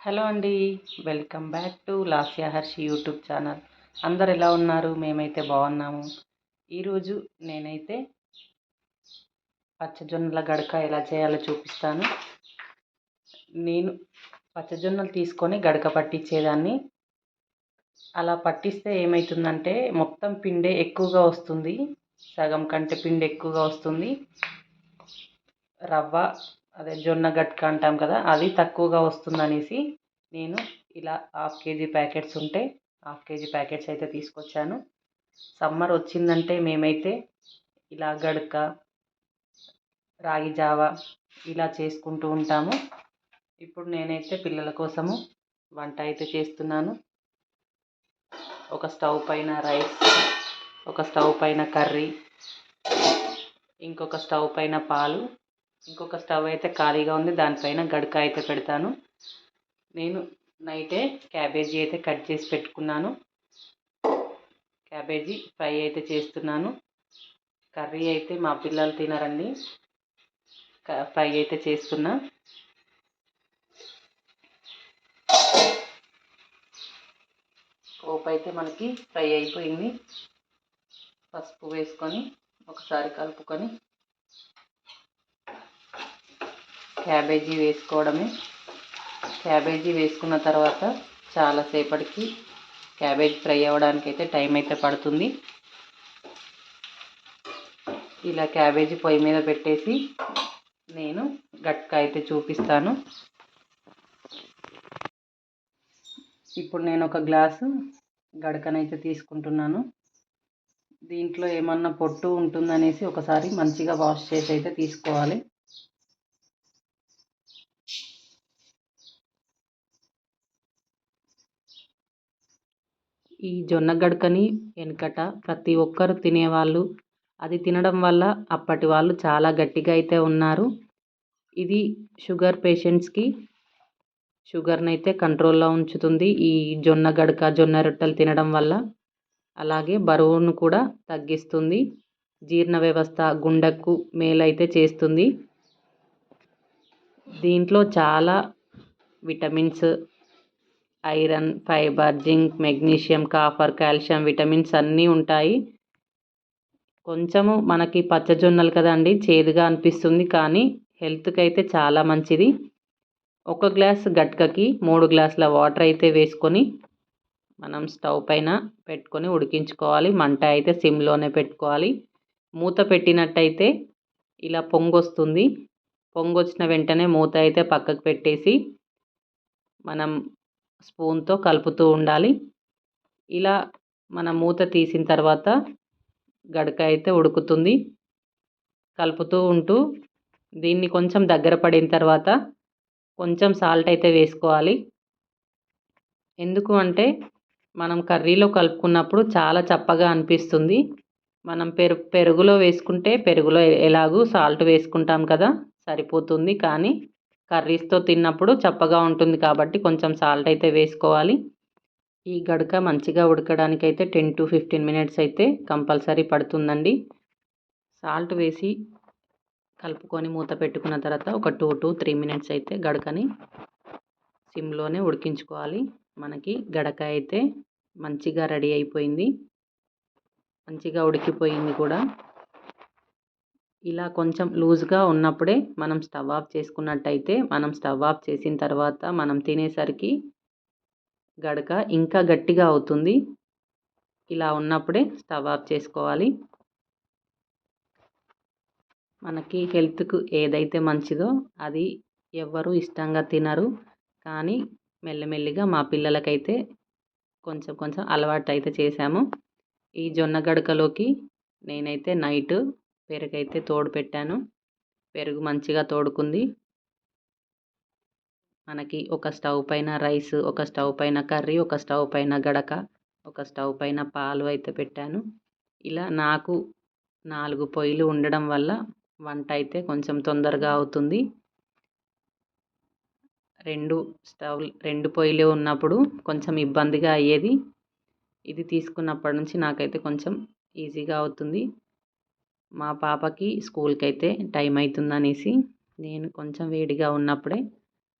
Hello అండి welcome back to Lasya Harshi YouTube channel. అందరు ఎలా ఉన్నారు? మేమైతే బాగున్నాము. ఈరోజు నేనైతే పచ్చజొన్నల గడక ఎలా చేయాలో చూపిస్తాను. నేను పచ్చజొన్నలు తీసుకొని గడక పట్టించేదాన్ని. అలా పట్టిస్తే ఏమవుతుందంటే మొత్తం పిండే ఎక్కువగా వస్తుంది. సగం కంటే పిండి ఎక్కువగా వస్తుంది. రవ్వ అదే జొన్న గట్క అంటాం కదా అది తక్కువగా వస్తుందనేసి నేను ఇలా హాఫ్ కేజీ ప్యాకెట్స్ ఉంటే హాఫ్ కేజీ ప్యాకెట్స్ అయితే తీసుకొచ్చాను. సమ్మర్ వచ్చిందంటే మేమైతే ఇలా గడక రాగి జావ ఇలా చేసుకుంటూ ఉంటాము. ఇప్పుడు నేనైతే పిల్లల కోసము వంట అయితే చేస్తున్నాను. ఒక స్టవ్ పైన రైస్ ఒక స్టవ్ పైన కర్రీ ఇంకొక స్టవ్ పైన పాలు ఇంకొక స్టవ్ అయితే ఖాళీగా ఉంది. దానిపైన గడక అయితే పెడతాను. నేను నైటే క్యాబేజీ అయితే కట్ చేసి పెట్టుకున్నాను. క్యాబేజీ ఫ్రై అయితే చేస్తున్నాను. కర్రీ అయితే మా పిల్లలు తినరండి. ఫ్రై అయితే చేస్తున్నా. పోపు అయితే మనకి ఫ్రై అయిపోయింది. పసుపు వేసుకొని ఒకసారి కలుపుకొని క్యాబేజీ వేసుకోవడమే. క్యాబేజీ వేసుకున్న తర్వాత చాలాసేపటికి క్యాబేజ్ ఫ్రై అవ్వడానికి అయితే టైం అయితే పడుతుంది. ఇలా క్యాబేజీ పొయ్యి మీద పెట్టేసి నేను గట్క అయితే చూపిస్తాను. ఇప్పుడు నేను ఒక గ్లాసు గడకనైతే తీసుకుంటున్నాను. దీంట్లో ఏమన్నా పొట్టు ఉంటుందనేసి ఒకసారి మంచిగా వాష్ చేసి అయితే తీసుకోవాలి. ఈ జొన్న గడకని వెనకట ప్రతి ఒక్కరు తినేవాళ్ళు. అది తినడం వల్ల అప్పటి వాళ్ళు చాలా గట్టిగా అయితే ఉన్నారు. ఇది షుగర్ పేషెంట్స్కి షుగర్ని అయితే కంట్రోల్లో ఉంచుతుంది. ఈ జొన్న గడక జొన్న రొట్టెలు తినడం వల్ల అలాగే బరువును కూడా తగ్గిస్తుంది. జీర్ణ వ్యవస్థ గుండెకు మేలైతే చేస్తుంది. దీంట్లో చాలా vitamins iron fibre zinc magnesium copper calcium vitamins అన్నీ ఉంటాయి. కొంచెము మనకి పచ్చజొన్నలు కదండి చేదుగా అనిపిస్తుంది కానీ హెల్త్కి అయితే చాలా మంచిది. ఒక గ్లాస్ గట్కకి మూడు గ్లాసుల వాటర్ అయితే వేసుకొని మనం స్టవ్ పైన పెట్టుకొని ఉడికించుకోవాలి. మంట అయితే సిమ్లోనే పెట్టుకోవాలి. మూత పెట్టినట్టయితే ఇలా పొంగొస్తుంది. పొంగొచ్చిన వెంటనే మూత అయితే పక్కకు పెట్టేసి మనం స్పూన్తో కలుపుతూ ఉండాలి. ఇలా మన మూత తీసిన తర్వాత గడక అయితే ఉడుకుతుంది. కలుపుతూ ఉంటూ దీన్ని కొంచెం దగ్గర పడిన తర్వాత కొంచెం సాల్ట్ అయితే వేసుకోవాలి. ఎందుకు అంటే మనం కర్రీలో కలుపుకున్నప్పుడు చాలా చప్పగా అనిపిస్తుంది. మనం పెరు పెరుగులో వేసుకుంటే పెరుగులో ఎలాగూ సాల్ట్ వేసుకుంటాం కదా సరిపోతుంది. కానీ కర్రీస్తో తిన్నప్పుడు చప్పగా ఉంటుంది కాబట్టి కొంచెం సాల్ట్ అయితే వేసుకోవాలి. ఈ గడక మంచిగా ఉడకడానికి అయితే టెన్ టు ఫిఫ్టీన్ మినిట్స్ అయితే కంపల్సరీ పడుతుందండి. సాల్ట్ వేసి కలుపుకొని మూత పెట్టుకున్న తర్వాత ఒక టూ టు త్రీ మినిట్స్ అయితే గడకని సిమ్లోనే ఉడికించుకోవాలి. మనకి గడక అయితే మంచిగా రెడీ అయిపోయింది. మంచిగా ఉడికిపోయింది కూడా. ఇలా కొంచెం లూజ్గా ఉన్నప్పుడే మనం స్టవ్ ఆఫ్ చేసుకున్నట్టయితే మనం స్టవ్ ఆఫ్ చేసిన తర్వాత మనం తినేసరికి గడక ఇంకా గట్టిగా అవుతుంది. ఇలా ఉన్నప్పుడే స్టవ్ ఆఫ్ చేసుకోవాలి. మనకి హెల్త్కు ఏదైతే మంచిదో అది ఎవ్వరు ఇష్టంగా తినరు. కానీ మెల్లమెల్లిగా మా పిల్లలకైతే కొంచెం కొంచెం అలవాటు అయితే చేశాము. ఈ జొన్న గడకలోకి నేనైతే నైట్ పెరుగైతే తోడు పెట్టాను పెరుగు మంచిగా తోడుకుంది. మనకి ఒక స్టవ్ పైన రైస్ ఒక స్టవ్ పైన కర్రీ ఒక స్టవ్ పైన గడక ఒక స్టవ్ పైన పాలు అయితే పెట్టాను. ఇలా నాకు నాలుగు పొయ్యిలు ఉండడం వల్ల వంట అయితే కొంచెం తొందరగా అవుతుంది. రెండు స్టవ్ రెండు పొయ్యిలు ఉన్నప్పుడు కొంచెం ఇబ్బందిగా అయ్యేది. ఇది తీసుకున్నప్పటి నుంచి నాకైతే కొంచెం ఈజీగా అవుతుంది. మా పాపకి స్కూల్కి అయితే టైం అవుతుందనేసి నేను కొంచెం వేడిగా ఉన్నప్పుడే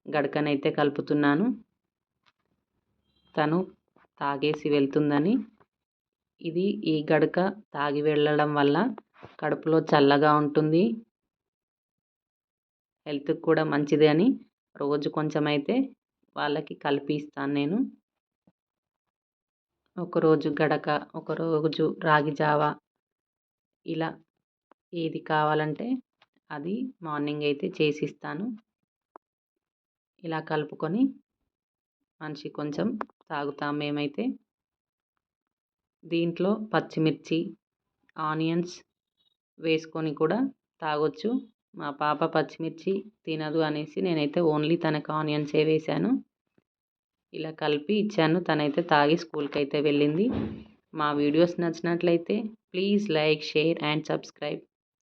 గడకనైతే కలుపుతున్నాను. తను తాగేసి వెళ్తుందని. ఇది ఈ గడక తాగి వెళ్ళడం వల్ల కడుపులో చల్లగా ఉంటుంది. హెల్త్కి కూడా మంచిది అని రోజు కొంచెం అయితే వాళ్ళకి కల్పిస్తాను నేను. ఒకరోజు గడక ఒకరోజు రాగి జావా ఇలా ఏది కావాలంటే అది మార్నింగ్ అయితే చేసి ఇస్తాను ఇలా కలుపుకొని మనిషి కొంచెం తాగుతాం మేమైతే. దీంట్లో పచ్చిమిర్చి ఆనియన్స్ వేసుకొని కూడా తాగొచ్చు. మా పాప పచ్చిమిర్చి తినదు అనేసి నేనైతే ఓన్లీ తనకు ఆనియన్సే వేశాను. ఇలా కలిపి ఇచ్చాను. తనైతే తాగి స్కూల్కి అయితే వెళ్ళింది. మా వీడియోస్ నచ్చినట్లయితే please like share and subscribe.